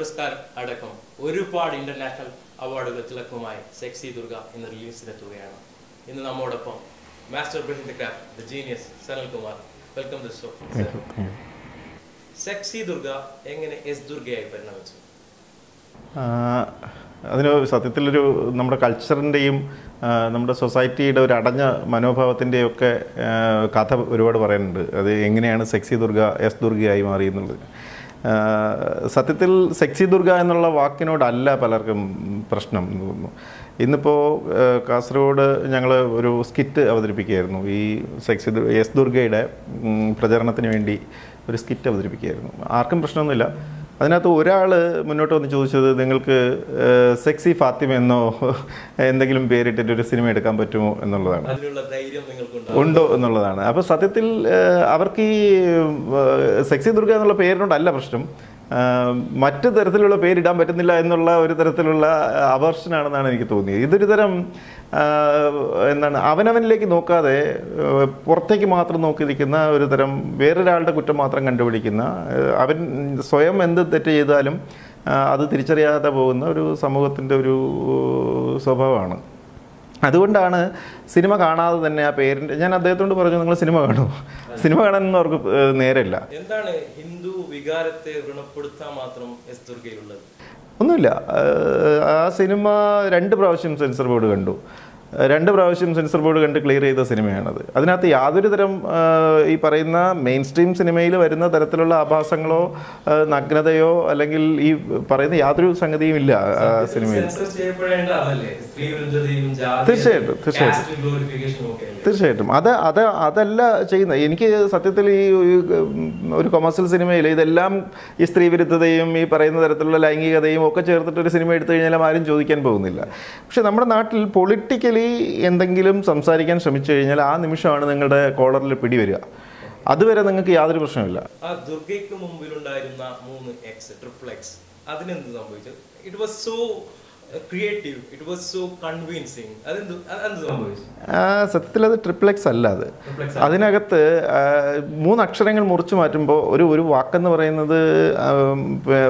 പുരസ്കാരം അടക്കം ഒരുപാട് ഇന്റർനാഷണൽ അവാർഡുകൾ തിളക്കുമായി സെക്സി ദുർഗ എന്ന റിലീസിനെത്തുകയാണ് ഇന്ന് നമ്മോടൊപ്പം master ബ്രിഹിൻ the craft the genius Sanalkumar welcome the show sexy Durga എങ്ങനെ എസ് ദുർഗയായി പരിണമിച്ചു? അതിന് സത്യത്തിലൊരു നമ്മുടെ കൾച്ചറിന്റെയും നമ്മുടെ സൊസൈറ്റിയുടെ ഒരു അടഞ്ഞ മനോഭാവത്തിന്റെയും ഒക്കെ കഥ ഒരുപാട് പറയാനുണ്ട് അത് എങ്ങനെയാണ് സെക്സി ദുർഗ എസ് ദുർഗയായി മാറി എന്നുള്ളത് ആ, സത്യത്തിൽ സെക്സി ദുർഗ എന്നുള്ള വാക്കിനോടല്ല പലർക്കും പ്രശ്നം. തോന്നുന്നു ഇന്നിപ്പോൾ കാസർഗോഡ് ഞങ്ങൾ ഒരു സ്കിറ്റ് അവതരിപ്പിക്കുകയായിരുന്നു. ഈ സെക്സി എസ് ദുർഗയുടെ പ്രചരണത്തിന് വേണ്ടി ഒരു സ്കിറ്റ് അവതരിപ്പിക്കുകയായിരുന്നു. ആർക്കും പ്രശ്നമൊന്നുമില്ല. അതിനകത്ത് ഒരാൾ മുന്നോട്ട് വന്ന് ചോദിച്ചത് നിങ്ങൾക്ക് സെക്സി ഫാത്തിമ എന്നോ എന്തെങ്കിലും പേരിട്ടിട്ട് ഒരു സിനിമ എടുക്കാൻ പറ്റുമോ എന്നുള്ളതാണ്. ഉണ്ടോ എന്നുള്ളതാണ്. അപ്പോൾ സത്യത്തിൽ അവർക്ക് ഈ സെക്സി ദുർഗ എന്നുള്ള പേരിനോടല്ല പ്രശ്നം. മറ്റു തരത്തിലുള്ള പേരിടാൻ പറ്റുന്നില്ല എന്നുള്ള ഒരു തരത്തിലുള്ള അവർഷനാണെന്നാണ് എനിക്ക് തോന്നിയത്. ഇതൊരു തരം എന്താണ് അവനവനിലേക്ക് നോക്കാതെ പുറത്തേക്ക് മാത്രം നോക്കിയിരിക്കുന്ന ഒരു തരം വേറൊരാളുടെ കുറ്റം മാത്രം കണ്ടുപിടിക്കുന്ന അവൻ സ്വയം എന്ത് തെറ്റ് ചെയ്താലും അത് തിരിച്ചറിയാതെ പോകുന്ന ഒരു സമൂഹത്തിന്റെ ഒരു സ്വഭാവമാണ്. അതുകൊണ്ടാണ് സിനിമ കാണാതെ തന്നെ ആ പേരിന്റെ ഞാൻ അദ്ദേഹത്തോട് പറഞ്ഞു നിങ്ങൾ സിനിമ കാണൂ. സിനിമ കാണാനൊന്നും അവർക്ക് നേരമില്ല. എന്താണ് ഹിന്ദു വികാരത്തെ ഋണപ്പെടുത്താൻ മാത്രം എസ് ദുർഗയിലുള്ളത്? ഒന്നുമില്ല. ആ സിനിമ രണ്ട് പ്രാവശ്യം സെൻസർ ബോർഡ് കണ്ടു. രണ്ട് പ്രാവശ്യം സെൻസർ ബോർഡ് കണ്ട് ക്ലിയർ ചെയ്ത സിനിമയാണത്. അതിനകത്ത് യാതൊരു തരം ഈ പറയുന്ന മെയിൻ സ്ട്രീം സിനിമയിൽ വരുന്ന തരത്തിലുള്ള ആഭാസങ്ങളോ നഗ്നതയോ അല്ലെങ്കിൽ ഈ പറയുന്ന യാതൊരു സംഗതിയും ഇല്ല സിനിമയിൽ. തീർച്ചയായിട്ടും, തീർച്ചയായിട്ടും. തീർച്ചയായിട്ടും. അത് അത് അതല്ല ചെയ്യുന്നത്. എനിക്ക് സത്യത്തിൽ ഈ ഒരു കൊമേഴ്സ്യൽ സിനിമയിൽ ഇതെല്ലാം ഈ സ്ത്രീ വിരുദ്ധതയും ഈ പറയുന്ന തരത്തിലുള്ള ലൈംഗികതയും ഒക്കെ ചേർത്തിട്ട് ഒരു സിനിമ എടുത്തു കഴിഞ്ഞാൽ ആരും ചോദിക്കാൻ പോകുന്നില്ല. പക്ഷേ നമ്മുടെ നാട്ടിൽ പൊളിറ്റിക്കലി എന്തെങ്കിലും സംസാരിക്കാൻ ശ്രമിച്ചു കഴിഞ്ഞാൽ ആ നിമിഷമാണ് നിങ്ങളുടെ കോളറിൽ പിടിവരിക. അതുവരെ നിങ്ങൾക്ക് യാതൊരു പ്രശ്നമില്ല ആ മുമ്പിലുണ്ടായിരുന്ന മൂന്ന് എക്സ് ട്രിപ്പിൾ എക്സ് അതിനെന്ത് സംഭവിച്ചു? It was so creative it was so convincing സത്യത്തിൽ അത് ട്രിപ്ലെക്സ് അല്ല അത്. അതിനകത്ത് മൂന്ന് അക്ഷരങ്ങൾ മുറിച്ചു മാറ്റുമ്പോൾ ഒരു ഒരു വാക്കെന്ന് പറയുന്നത്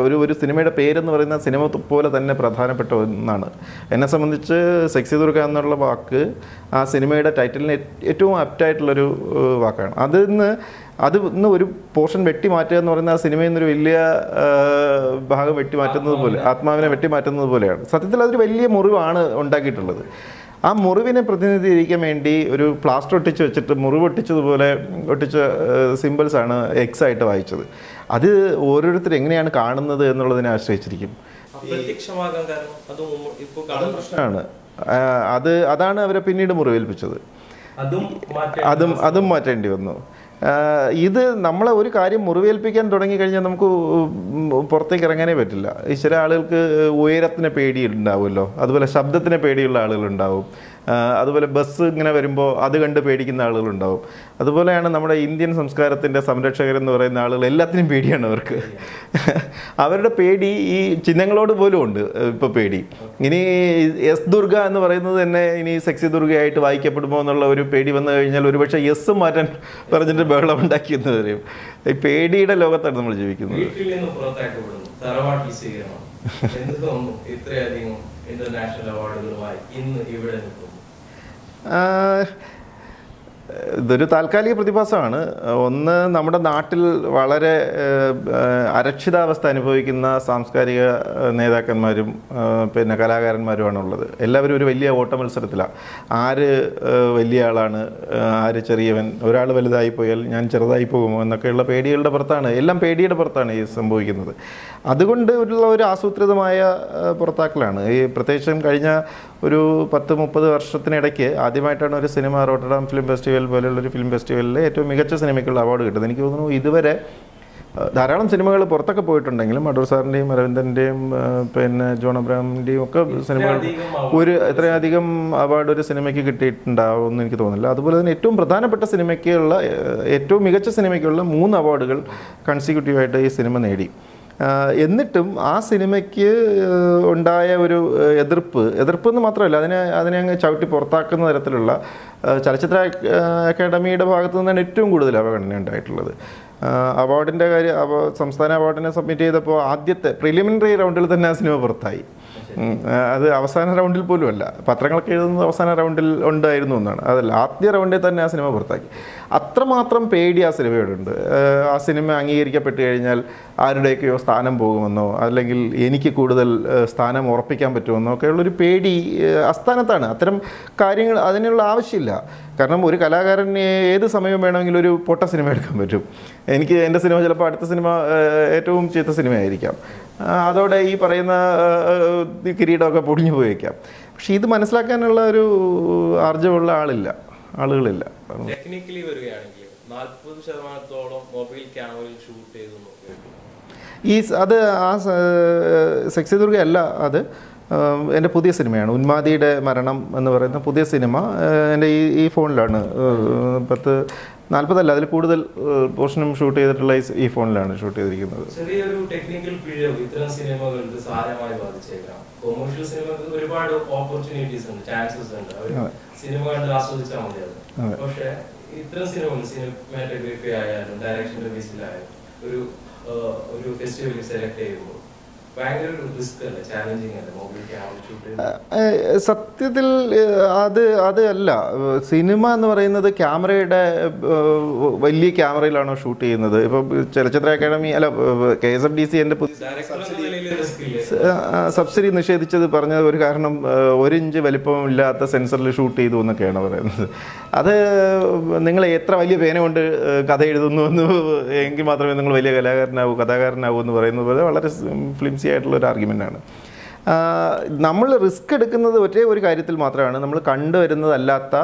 ഒരു ഒരു സിനിമയുടെ പേരെന്ന് പറയുന്ന സിനിമ പോലെ തന്നെ പ്രധാനപ്പെട്ട ഒന്നാണ്. എന്നെ സംബന്ധിച്ച് സെക്സി ദുർഗ എന്നുള്ള വാക്ക് ആ സിനിമയുടെ ടൈറ്റിലിന് ഏറ്റവും ആപ്റ്റായിട്ടുള്ളൊരു വാക്കാണ്. അതിൽ അതിന്ന് അത് ഇന്ന് ഒരു പോർഷൻ വെട്ടി മാറ്റുക എന്ന് പറയുന്ന ആ സിനിമയിൽ നിന്നൊരു വലിയ ഭാഗം വെട്ടി മാറ്റുന്നത് പോലെ ആത്മാവിനെ. വെട്ടി മാറ്റുന്നത് പോലെയാണ്. സത്യത്തിൽ അതൊരു വലിയ മുറിവാണ് ഉണ്ടാക്കിയിട്ടുള്ളത്. ആ മുറിവിനെ പ്രതിനിധീകരിക്കാൻ വേണ്ടി ഒരു പ്ലാസ്റ്റർ ഒട്ടിച്ച് വെച്ചിട്ട് മുറിവ് ഒട്ടിച്ചതുപോലെ ഒട്ടിച്ച സിമ്പിൾസ് ആണ് എക്സ് ആയിട്ട് വായിച്ചത്. അത് ഓരോരുത്തർ എങ്ങനെയാണ് കാണുന്നത് എന്നുള്ളതിനെ ആശ്രയിച്ചിരിക്കും. പ്രശ്നമാണ്. അത് അതാണ് അവരെ പിന്നീട് മുറിവേൽപ്പിച്ചത്. അതും അതും മാറ്റേണ്ടി വന്നു. ഇത് നമ്മളെ ഒരു കാര്യം മുറിവേൽപ്പിക്കാൻ തുടങ്ങിക്കഴിഞ്ഞാൽ നമുക്ക് പുറത്തേക്ക് ഇറങ്ങാനേ പറ്റില്ല. ചില ആളുകൾക്ക് ഉയരത്തിന് പേടി ഉണ്ടാവുമല്ലോ അതുപോലെ ശബ്ദത്തിന് പേടിയുള്ള ആളുകളുണ്ടാവും. അതുപോലെ ബസ് ഇങ്ങനെ വരുമ്പോൾ അത് കണ്ട് പേടിക്കുന്ന ആളുകളുണ്ടാവും. അതുപോലെയാണ് നമ്മുടെ ഇന്ത്യൻ സംസ്കാരത്തിന്റെ സംരക്ഷകരെന്ന് പറയുന്ന ആളുകൾ എല്ലാത്തിനും പേടിയാണ് അവർക്ക്. അവരുടെ പേടി ഈ ചിഹ്നങ്ങളോട് പോലും ഉണ്ട് ഇപ്പോൾ പേടി. ഇനി എസ് ദുർഗ എന്ന് പറയുന്നത് തന്നെ ഇനി സെക്സി ദുർഗയായിട്ട് വായിക്കപ്പെടുമോ എന്നുള്ള ഒരു പേടി വന്നു കഴിഞ്ഞാൽ ഒരുപക്ഷെ എസ് മാറ്റാൻ പറഞ്ഞിട്ട് ബഹളം ഉണ്ടാക്കിയെന്ന് പറയും ഈ പേടിയുടെ ലോകത്താണ് നമ്മൾ ജീവിക്കുന്നത്. ഇത്രയധികം ഇന്റർനാഷണൽ അവാർഡുകളുമായി ഇന്ന് ഇവിടെ നിൽക്കുന്നു. ആ, ഇതൊരു താൽക്കാലിക പ്രതിഭാസമാണ്. ഒന്ന് നമ്മുടെ നാട്ടിൽ വളരെ അരക്ഷിതാവസ്ഥ അനുഭവിക്കുന്ന സാംസ്കാരിക നേതാക്കന്മാരും പിന്നെ കലാകാരന്മാരുമാണ് ഉള്ളത് എല്ലാവരും ഒരു വലിയ ഓട്ട മത്സരത്തിലാണ്. ആര് വലിയ ആളാണ് ആര് ചെറിയവൻ ഒരാൾ വലുതായി പോയാൽ ഞാൻ ചെറുതായി പോകുമോ എന്നൊക്കെയുള്ള പേടികളുടെ പുറത്താണ്. എല്ലാം പേടിയുടെ പുറത്താണ് ഈ സംഭവിക്കുന്നത്. അതുകൊണ്ട് ഉള്ള ഒരു ആസൂത്രിതമായ പുറത്താക്കലാണ്. ഈ പ്രത്യേകിച്ചും കഴിഞ്ഞ ഒരു പത്ത് മുപ്പത് വർഷത്തിനിടയ്ക്ക് ആദ്യമായിട്ടാണ് ഒരു സിനിമ റോട്ടർഡാം ഫിലിം ഫെസ്റ്റിവൽ പോലെയുള്ള ഒരു ഫിലിം ഫെസ്റ്റിവലിൽ ഏറ്റവും മികച്ച സിനിമയ്ക്കുള്ള അവാർഡ് കിട്ടുന്നത്. എനിക്ക് തോന്നുന്നു ഇതുവരെ ധാരാളം സിനിമകൾ പുറത്തൊക്കെ പോയിട്ടുണ്ടെങ്കിലും അടൂർ സാറിന്റെയും അരവിന്ദന്റെയും പിന്നെ ജോൺ അബ്രാമിന്റെയും ഒക്കെ സിനിമകൾ ഒരു ഇത്രയധികം അവാർഡ് ഒരു സിനിമയ്ക്ക് കിട്ടിയിട്ടുണ്ടാവും എന്ന് എനിക്ക് തോന്നുന്നില്ല. അതുപോലെ തന്നെ ഏറ്റവും പ്രധാനപ്പെട്ട സിനിമയ്ക്കുള്ള ഏറ്റവും മികച്ച സിനിമയ്ക്കുള്ള മൂന്ന് അവാർഡുകൾ കൺസിക്യൂട്ടീവായിട്ട് ഈ സിനിമ നേടി. എന്നിട്ടും ആ സിനിമയ്ക്ക് ഉണ്ടായ ഒരു എതിർപ്പ് എതിർപ്പ് എന്ന് മാത്രമല്ല അതിനെ അതിനെ അങ്ങ് ചവിട്ടി പുറത്താക്കുന്ന തരത്തിലുള്ള ചലച്ചിത്ര അക്കാഡമിയുടെ ഭാഗത്തു നിന്നാണ് ഏറ്റവും കൂടുതൽ അവഗണന ഉണ്ടായിട്ടുള്ളത്. അവാർഡിന്റെ കാര്യം സംസ്ഥാന അവാർഡിനെ സബ്മിറ്റ് ചെയ്തപ്പോൾ ആദ്യത്തെ പ്രിലിമിനറി റൗണ്ടിൽ തന്നെ ആ സിനിമ പുറത്തായി. അത് അവസാന റൗണ്ടിൽ പോലും അല്ല. പത്രങ്ങളൊക്കെ എഴുതുന്നത് അവസാന റൗണ്ടിൽ ഉണ്ടായിരുന്നു എന്നാണ്. അതല്ല ആദ്യ റൗണ്ടിൽ തന്നെ ആ സിനിമ പുറത്താക്കി. അത്രമാത്രം പേടി ആ സിനിമയോടുണ്ട്. ആ, സിനിമ അംഗീകരിക്കപ്പെട്ട് കഴിഞ്ഞാൽ ആരുടെയൊക്കെയോ സ്ഥാനം പോകുമെന്നോ അല്ലെങ്കിൽ എനിക്ക് കൂടുതൽ സ്ഥാനം ഉറപ്പിക്കാൻ പറ്റുമെന്നോ ഒക്കെയുള്ളൊരു പേടി അസ്ഥാനത്താണ് അത്തരം കാര്യങ്ങൾ അതിനുള്ള ആവശ്യമില്ല. കാരണം ഒരു കലാകാരന് ഏത് സമയം വേണമെങ്കിലും ഒരു പൊട്ട സിനിമ എടുക്കാൻ പറ്റും. എനിക്ക് എന്റെ സിനിമ ചിലപ്പോൾ അടുത്ത സിനിമ ഏറ്റവും ചീത്ത സിനിമയായിരിക്കാം. അതോടെ ഈ പറയുന്ന കിരീടമൊക്കെ പൊടിഞ്ഞു പോയേക്കാം. പക്ഷേ ഇത് മനസ്സിലാക്കാനുള്ള ഒരു ആർജവുള്ള ആളില്ല ആളുകളില്ല. ടെക്നിക്കലി വരികയാണെങ്കിൽ നാൽപ്പത് ശതമാനത്തോളം മൊബൈൽ ക്യാമറയിൽ ഷൂട്ട് ചെയ്തു ഈ അത് ആ സെക്സി ദുർഗ അല്ല അത്. എന്റെ പുതിയ സിനിമയാണ്. ഉന്മാദിയുടെ മരണം എന്ന് പറയുന്ന പുതിയ സിനിമ എന്റെ ഈ ഈ ഫോണിലാണ്. പത്ത് നാൽപ്പതല്ല അതിൽ കൂടുതൽ പോർഷനും ഷൂട്ട് ചെയ്തിട്ടുള്ള ഈ ഫോണിലാണ് ഷൂട്ട് ചെയ്തിരിക്കുന്നത്. ചെറിയൊരു ടെക്നിക്കൽ പിഴവ് ഇത്തരം സിനിമകൾക്ക് സാരമായി ബാധിച്ചേക്കാം. കൊമേഴ്ഷ്യൽ സിനിമകൾക്ക് ഒരുപാട് ഓപ്പർച്യൂണിറ്റീസ് ഉണ്ട് ചാൻസസ് ഉണ്ട്. അവർ സിനിമ കണ്ട് ആസ്വദിച്ചാൽ മതി അത്. അതെ. പക്ഷെ ഇത്തരം സിനിമകൾ സിനിമാറ്റോഗ്രഫി ആയാലും ഡയറക്ഷൻ ബേസിലായാലും ഒരു ഒരു ഫെസ്റ്റിവലിൽ സെലക്ട് ചെയ്യുമ്പോൾ സത്യത്തിൽ അത് അത് അല്ല. സിനിമ എന്ന് പറയുന്നത് ക്യാമറയുടെ വലിയ ക്യാമറയിലാണോ ഷൂട്ട് ചെയ്യുന്നത്? ഇപ്പം ചലച്ചിത്ര അക്കാദമി അല്ല K S F D C എന്റെ സബ്സിഡി നിഷേധിച്ചത് പറഞ്ഞ ഒരു കാരണം ഒരു ഇഞ്ച് വലിപ്പമില്ലാത്ത സെൻസറിൽ ഷൂട്ട് ചെയ്തു എന്നൊക്കെയാണ് പറയുന്നത്. അത് നിങ്ങൾ എത്ര വലിയ പേന കൊണ്ട് കഥ എഴുതുന്നു എന്ന് എങ്കിൽ മാത്രമേ നിങ്ങൾ വലിയ കലാകാരനാവൂ കഥാകാരനാവൂ എന്ന് പറയുന്നത് പോലെ വളരെ ഫ്ലിംസി ആയിട്ടുള്ള ഒരു ആർഗ്യുമെന്റാണ് നമ്മൾ റിസ്ക് എടുക്കുന്നത് ഒറ്റേ ഒരു കാര്യത്തിൽ മാത്രമാണ്. നമ്മൾ കണ്ടുവരുന്നതല്ലാത്ത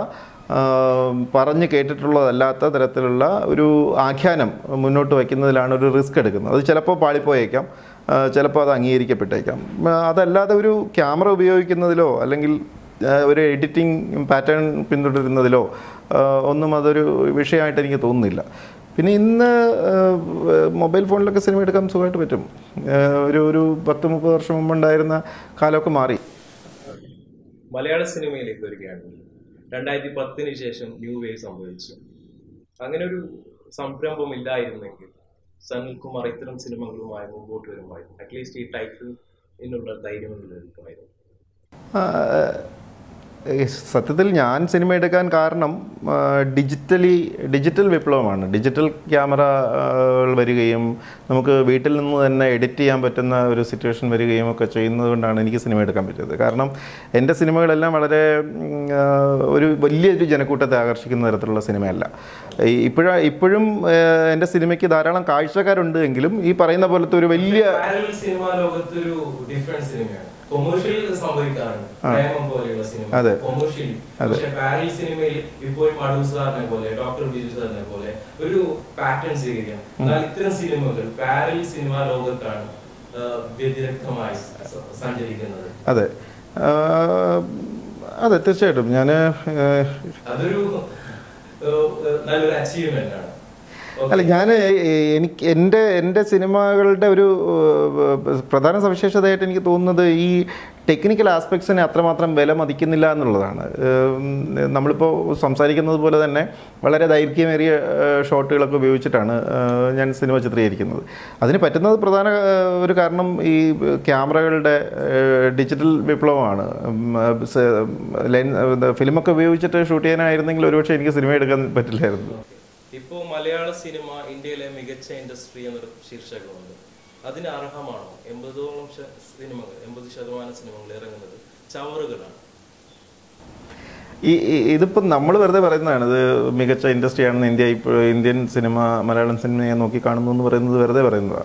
പറഞ്ഞ് കേട്ടിട്ടുള്ളതല്ലാത്ത തരത്തിലുള്ള ഒരു ആഖ്യാനം മുന്നോട്ട് വയ്ക്കുന്നതിലാണ് ഒരു റിസ്ക് എടുക്കുന്നത്. അത് ചിലപ്പോൾ പാളിപ്പോയേക്കാം ചിലപ്പോൾ അത് അംഗീകരിക്കപ്പെട്ടേക്കാം. അതല്ലാതെ ഒരു ക്യാമറ ഉപയോഗിക്കുന്നതിലോ അല്ലെങ്കിൽ ഒരു എഡിറ്റിംഗ് പാറ്റേൺ പിന്തുടരുന്നതിലോ ഒന്നും അതൊരു വിഷയമായിട്ട് എനിക്ക് തോന്നുന്നില്ല. പിന്നെ ഇന്ന് മൊബൈൽ ഫോണിലൊക്കെ സിനിമ എടുക്കാൻ സുഖമായിട്ട് പറ്റും. ഒരു ഒരു പത്ത് മുപ്പത് വർഷം മുമ്പ് ഉണ്ടായിരുന്ന കാലമൊക്കെ മാറി. മലയാള സിനിമയിലേക്ക് വരികയാണെങ്കിൽ രണ്ടായിരത്തി പത്തിന് ശേഷം ന്യൂ വേവ് സംഭവിച്ചു. അങ്ങനെ ഒരു സംരംഭം ഇല്ലായിരുന്നെങ്കിൽ സനിൽകുമാർ ഇത്തരം സിനിമകളുമായി മുമ്പോട്ട് വരുമായിരുന്നു. അറ്റ്ലീസ്റ്റ് ഈ ടൈറ്റിൽ എന്നുള്ള ധൈര്യമെങ്കിലും ഈ സത്യത്തിൽ ഞാൻ സിനിമ എടുക്കാൻ കാരണം ഡിജിറ്റലി ഡിജിറ്റൽ വിപ്ലവമാണ്. ഡിജിറ്റൽ ക്യാമറ വരികയും നമുക്ക് വീട്ടിൽ നിന്ന് തന്നെ എഡിറ്റ് ചെയ്യാൻ പറ്റുന്ന ഒരു സിറ്റുവേഷൻ വരികയും ഒക്കെ ചെയ്യുന്നത് കൊണ്ടാണ് എനിക്ക് സിനിമ എടുക്കാൻ പറ്റിയത്. കാരണം എന്റെ സിനിമകളെല്ലാം വളരെ ഒരു വലിയൊരു ജനക്കൂട്ടത്തെ ആകർഷിക്കുന്ന തരത്തിലുള്ള സിനിമയല്ല. ഇപ്പോഴ ഇപ്പോഴും എന്റെ സിനിമയ്ക്ക് ധാരാളം കാഴ്ചക്കാരുണ്ട് എങ്കിലും ഈ പറയുന്ന പോലത്തെ ഒരു വലിയ സിനിമ ലോകത്തൊരു ഡിഫറെന്റ് സിനിമയാണ്. അതെ. പാരലൽ സിനിമയിൽ ഇപ്പോൾ മടു സാറിനെ പോലെ ഡോക്ടർ ബിജു സാറിനെ പോലെ ഒരു പാറ്റേൺ സ്വീകരിക്കാം. എന്നാൽ ഇത്തരം സിനിമകൾ പാരലൽ സിനിമ ലോകത്താണ് ആ, വ്യതിരിക്തമായി സ- സഞ്ചരിക്കുന്നത്. അതെ. അതെ തീർച്ചയായിട്ടും. ഞാൻ അതൊരു നല്ലൊരു അച്ചീവ്മെന്റ് ആണ്. അല്ല ഞാൻ എനിക്ക് എന്റെ എന്റെ സിനിമകളുടെ ഒരു പ്രധാന സവിശേഷതയായിട്ട് എനിക്ക് തോന്നുന്നത് ഈ ടെക്നിക്കൽ ആസ്പെക്ട്സിനെ അത്രമാത്രം വില മതിക്കുന്നില്ല എന്നുള്ളതാണ്. നമ്മളിപ്പോൾ സംസാരിക്കുന്നത് പോലെ തന്നെ വളരെ ദൈർഘ്യമേറിയ ഷോട്ടുകളൊക്കെ ഉപയോഗിച്ചിട്ടാണ് ഞാൻ സിനിമ ചിത്രീകരിക്കുന്നത്. അതിന് പറ്റുന്നത് പ്രധാന ഒരു കാരണം ഈ ക്യാമറകളുടെ ഡിജിറ്റൽ വിപ്ലവമാണ്. ലെൻ ഫിലിമൊക്കെ ഉപയോഗിച്ചിട്ട് ഷൂട്ട് ചെയ്യാനായിരുന്നെങ്കിൽ ഒരുപക്ഷെ എനിക്ക് സിനിമ എടുക്കാൻ പറ്റില്ലായിരുന്നു. ഇപ്പോൾ മലയാള സിനിമ ഇന്ത്യയിലെ മികച്ച ഇൻഡസ്ട്രി എന്നൊരു ശീർഷകമുണ്ട്. അതിന് അർഹമാണോ? എൺപതോളം സിനിമകൾ എൺപത് ശതമാനം സിനിമകൾ ഇറങ്ങുന്നത് ചവറുകളാണ്. ഈ ഈ- ഇതിപ്പം നമ്മൾ വെറുതെ പറയുന്നതാണ് ഇത് മികച്ച ഇൻഡസ്ട്രിയാണെന്ന് ഇന്ത്യ ഇപ്പോൾ ഇന്ത്യൻ സിനിമ മലയാളം സിനിമയെ നോക്കി കാണുന്നു എന്ന് പറയുന്നത് വെറുതെ പറയുന്നതാണ്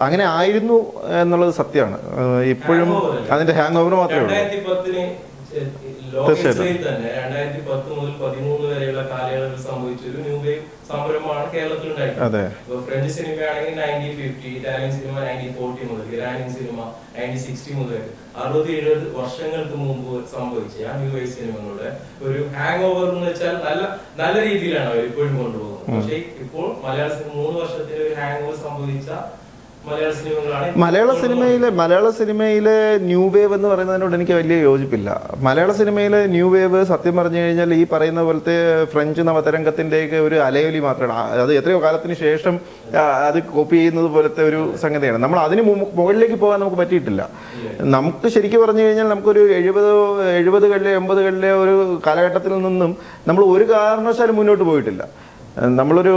അങ്ങനെ ആയിരുന്നു എന്നുള്ളത് സത്യമാണ്. ഇപ്പോഴും അതിന്റെ ഹാങ് ഓവർ മാത്രമേ ഉള്ളൂ. രണ്ടായിരത്തി പത്തിന് ലോക തീർച്ചയായിട്ടും. ഹിസ്റ്ററിയിൽ തന്നെ രണ്ടായിരത്തി പത്ത് മുതൽ പതിമൂന്ന് വരെയുള്ള കാലയളവിൽ സംഭവിച്ച ഒരു ന്യൂ വേവ് സംരംഭമാണ് കേരളത്തിൽ ഉണ്ടായിട്ടുള്ളത് അതെ. ഇപ്പൊ French സിനിമയാണെങ്കിൽ nineteen fifty Italian cinema nineteen forty മുതൽ ഇറാനിയൻ സിനിമ നയന്റീൻ സിക്സ്റ്റി മുതൽ അറുപത് എഴുപത് വർഷങ്ങൾക്ക് മുമ്പ് സംഭവിച്ച ആ ന്യൂ വേവ് സിനിമകളുടെ ഒരു ഹാങ് ഓവർ എന്ന് വെച്ചാൽ നല്ല നല്ല രീതിയിലാണ് അവർ ഇപ്പോഴും കൊണ്ടുപോകുന്നത്. പക്ഷേ ഇപ്പോൾ മലയാള സിനിമ മൂന്ന് വർഷത്തിൽ ഒരു ഹാങ് ഓവർ സംഭവിച്ച മലയാള സിനിമയിലെ മലയാള സിനിമയിലെ ന്യൂ വേവ് എന്ന് പറയുന്നതിനോട് എനിക്ക് വലിയ യോജിപ്പില്ല. മലയാള സിനിമയിലെ ന്യൂ വേവ് സത്യം പറഞ്ഞു കഴിഞ്ഞാൽ ഈ പറയുന്ന പോലത്തെ ഫ്രഞ്ച് നവതരംഗത്തിന്റെയൊക്കെ ഒരു അലയൊലി മാത്രമാണ്. അത് എത്രയോ കാലത്തിന് ശേഷം അത് കോപ്പി ചെയ്യുന്നത് പോലത്തെ ഒരു സംഗതിയാണ്. നമ്മൾ അതിന് മുകളിലേക്ക് പോകാൻ നമുക്ക് പറ്റിയിട്ടില്ല. നമുക്ക് ശരിക്കും പറഞ്ഞു കഴിഞ്ഞാൽ നമുക്കൊരു എഴുപത് എഴുപതുകളിലെ എൺപതുകളിലെ ഒരു കാലഘട്ടത്തിൽ നിന്നും നമ്മൾ ഒരു കാരണവശാലും മുന്നോട്ട് പോയിട്ടില്ല. നമ്മളൊരു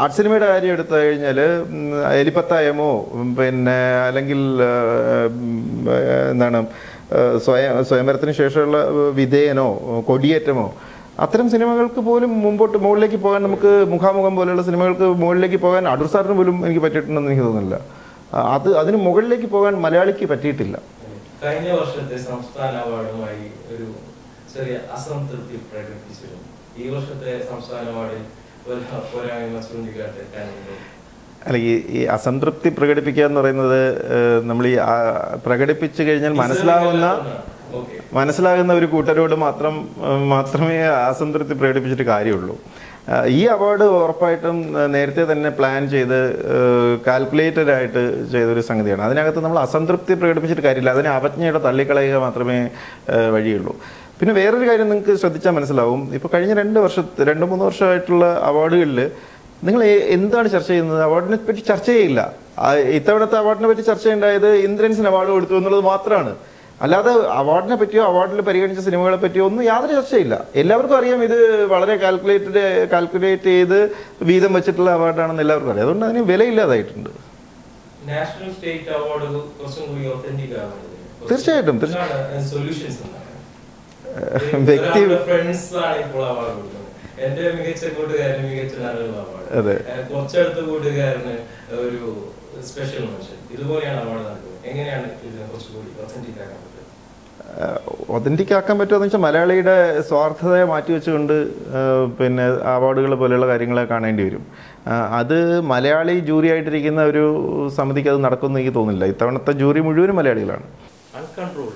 ആർട്ട് സിനിമയുടെ കാര്യം എടുത്തു കഴിഞ്ഞാൽ എലിപ്പത്തായമോ പിന്നെ അല്ലെങ്കിൽ എന്താണ് സ്വയം സ്വയംവരത്തിന് ശേഷമുള്ള വിധേയനോ കൊടിയേറ്റമോ അത്തരം സിനിമകൾക്ക് പോലും മുമ്പോട്ട് മുകളിലേക്ക് പോകാൻ നമുക്ക് മുഖാമുഖം പോലെയുള്ള സിനിമകൾക്ക് മുകളിലേക്ക് പോകാൻ അടൂർ സാറിന് പോലും എനിക്ക് പറ്റിയിട്ടുണ്ടെന്ന് എനിക്ക് തോന്നുന്നില്ല. അത് അതിന് മുകളിലേക്ക് പോകാൻ മലയാളിക്ക് പറ്റിയിട്ടില്ല. കഴിഞ്ഞ വർഷത്തെ സംസ്ഥാന അവാർഡുമായി ഒരു ചെറിയ അസംതൃപ്തി പ്രകടിപ്പിച്ചിരുന്നു. ഈ വർഷത്തെ സംസ്ഥാന അവാർഡിൽ പോരായ്മ അല്ല ഈ ഈ അസംതൃപ്തി പ്രകടിപ്പിക്കുക എന്ന് പറയുന്നത് നമ്മൾ ഈ പ്രകടിപ്പിച്ചു കഴിഞ്ഞാൽ മനസ്സിലാകുന്ന മനസ്സിലാകുന്ന ഒരു കൂട്ടരോട് മാത്രം മാത്രമേ അസംതൃപ്തി പ്രകടിപ്പിച്ചിട്ട് കാര്യമുള്ളൂ. ഈ അവാർഡ് ഉറപ്പായിട്ടും നേരത്തെ തന്നെ പ്ലാൻ ചെയ്ത് കാൽക്കുലേറ്റഡ് ആയിട്ട് ചെയ്തൊരു സംഗതിയാണ്. അതിനകത്ത് നമ്മൾ അസംതൃപ്തി പ്രകടിപ്പിച്ചിട്ട് കാര്യമില്ല. അതിനെ അവജ്ഞയുടെ തള്ളിക്കളയുക മാത്രമേ വഴിയുള്ളൂ. പിന്നെ വേറൊരു കാര്യം നിങ്ങൾക്ക് ശ്രദ്ധിച്ചാൽ മനസ്സിലാവും. ഇപ്പോൾ കഴിഞ്ഞ രണ്ട് വർഷ രണ്ട് മൂന്ന് വർഷമായിട്ടുള്ള അവാർഡുകളിൽ നിങ്ങൾ എന്താണ് ചർച്ച ചെയ്യുന്നത്? അവാർഡിനെ പറ്റി ചർച്ച ചെയ്യില്ല. ഇത്തവണത്തെ അവാർഡിനെ പറ്റി ചർച്ച ഉണ്ടായത് ഇന്ദ്രൻസിന് അവാർഡ് കൊടുത്തു എന്നുള്ളത് മാത്രമാണ്. അല്ലാതെ അവാർഡിനെ പറ്റിയോ അവാർഡിൽ പരിഗണിച്ച സിനിമകളെ പറ്റിയോ ഒന്നും യാതൊരു ചർച്ചയില്ല എല്ലാവർക്കും അറിയാം ഇത് വളരെ കാൽക്കുലേറ്റഡ് കാൽക്കുലേറ്റ് ചെയ്ത് വീതം വെച്ചിട്ടുള്ള അവാർഡാണെന്ന് എല്ലാവർക്കും അറിയാം. അതുകൊണ്ട് അതിന് വിലയില്ലാതായിട്ടുണ്ട്. നാഷണൽ സ്റ്റേറ്റ് അവാർഡ് തീർച്ചയായിട്ടും, സൊല്യൂഷൻസ് വ്യക്തി- എന്റെ മികച്ച കൂട്ടുകാരൻ മികച്ച അതെ. കുറച്ചടുത്ത കൂട്ടുകാരന് ഒരു സ്പെഷ്യൽ മനുഷ്യൻ ഇതുപോലെയാണ് അവാർഡ് നടക്കുന്നത്. എങ്ങനെയാണ് ഇതിനെ കുറച്ചുകൂടി ഒത്തന്റിക് ആക്കാൻ ഒതന്റിക് ആക്കാൻ പറ്റുമെന്ന് വെച്ചാൽ മലയാളിയുടെ സ്വാർത്ഥതയെ മാറ്റി വെച്ചുകൊണ്ട് പിന്നെ അവാർഡുകൾ പോലെയുള്ള കാര്യങ്ങളെ കാണേണ്ടി വരും. അത് മലയാളി ജൂറി ആയിട്ടിരിക്കുന്ന ഒരു സമിതിക്ക് അത് നടക്കുമെന്ന് എനിക്ക് തോന്നുന്നില്ല. ഇത്തവണത്തെ ജൂറി മുഴുവനും മലയാളികളാണ്. അൺകൺട്രോൾഡ് അല്ലേ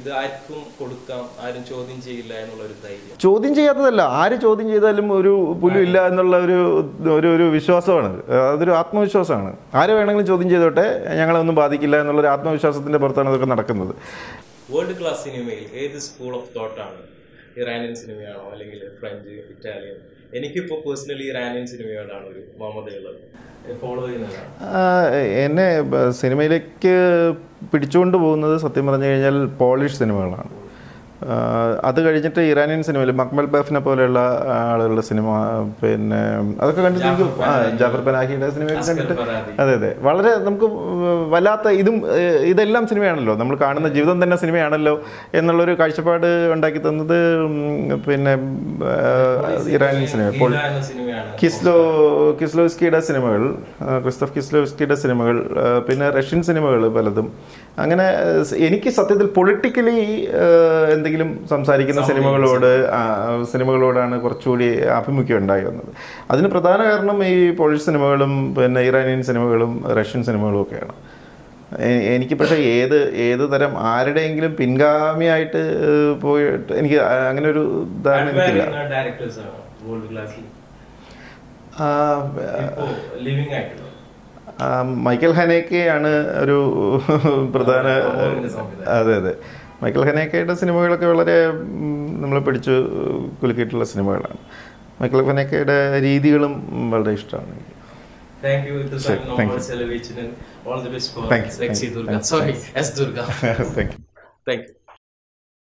ഇത് ആർക്കും കൊടുക്കാം ആരും ചോദ്യം ചെയ്യില്ല എന്നുള്ള ഒരു ധൈര്യം. ചോദ്യം ചെയ്യാത്തതല്ല. ആര് ചോദ്യം ചെയ്താലും ഒരു പുലു ഇല്ല എന്നുള്ള ഒരു ഒരു ഒരു വിശ്വാസമാണ്. അതൊരു ആത്മവിശ്വാസമാണ്. ആര് വേണമെങ്കിലും ചോദ്യം ചെയ്തോട്ടെ ഞങ്ങളെ ഒന്നും ബാധിക്കില്ല എന്നുള്ള ഒരു ആത്മവിശ്വാസത്തിന്റെ പുറത്താണ് ഇതൊക്കെ നടക്കുന്നത്. വേൾഡ് ക്ലാസ് സിനിമയിൽ ഏത് സ്കൂൾ ഓഫ് തോട്ടാണ് ഇറാനിയൻ സിനിമയാണോ അല്ലെങ്കിൽ ഫ്രഞ്ച് ഇറ്റാലിയൻ എനിക്കിപ്പോൾ പേഴ്സണലി റാനിയൻ സിനിമയോടാണ് ഒരു മമതയുള്ളത് ഫോളോ എന്നെ സിനിമയിലേക്ക് പിടിച്ചുകൊണ്ട് പോകുന്നത് സത്യം പറഞ്ഞു കഴിഞ്ഞാൽ പോളിഷ് സിനിമകളാണ് അത് കഴിഞ്ഞിട്ട് ഇറാനിയൻ സിനിമയിൽ മക്മൽ ബഫിനെ പോലെയുള്ള ആളുകളുടെ സിനിമ പിന്നെ അതൊക്കെ കണ്ടിട്ട് എനിക്ക് ജാഫർ പനാഹിയുടെ സിനിമയൊക്കെ കണ്ടിട്ട്. അതെ അതെ. വളരെ നമുക്ക് വല്ലാത്ത ഇതും ഇതെല്ലാം സിനിമയാണല്ലോ. നമ്മൾ കാണുന്ന ജീവിതം തന്നെ സിനിമയാണല്ലോ എന്നുള്ളൊരു കാഴ്ചപ്പാട് ഉണ്ടാക്കി തന്നത് പിന്നെ ഇറാനിയൻ സിനിമ. ഇപ്പോൾ കിസ്ലോ കിസ്ലോസ്കിയുടെ സിനിമകൾ ക്രിസ്തഫ് കിസ്ലോസ്കിയുടെ സിനിമകൾ പിന്നെ റഷ്യൻ സിനിമകൾ പലതും. അങ്ങനെ എനിക്ക് സത്യത്തിൽ പൊളിറ്റിക്കലി എന്തെങ്കിലും സംസാരിക്കുന്ന സിനിമകളോട് സിനിമകളോടാണ് കുറച്ചുകൂടി ആഭിമുഖ്യം ഉണ്ടായി വന്നത്. അതിന് പ്രധാന കാരണം ഈ പോളിഷ് സിനിമകളും പിന്നെ ഇറാനിയൻ സിനിമകളും റഷ്യൻ സിനിമകളും ഒക്കെയാണ്. എനിക്ക് പക്ഷേ ഏത് ഏത് തരം ആരുടെയെങ്കിലും പിൻഗാമിയായിട്ട് പോയിട്ട് എനിക്ക് അങ്ങനെ ഒരു ധാരണ എനിക്കില്ല. ലിവിങ് ആണ്? മൈക്കൽ ഹനേക്കയാണ് ഒരു പ്രധാന അതെ അതെ. മൈക്കൽ ഹനേക്കയുടെ സിനിമകളൊക്കെ വളരെ നമ്മൾ പിടിച്ചു കുലുക്കിയിട്ടുള്ള സിനിമകളാണ്. മൈക്കൽ ഹനേക്കയുടെ രീതികളും വളരെ ഇഷ്ടമാണ്. എനിക്ക് thank you thank you. Thank you, thank you, thank you thank you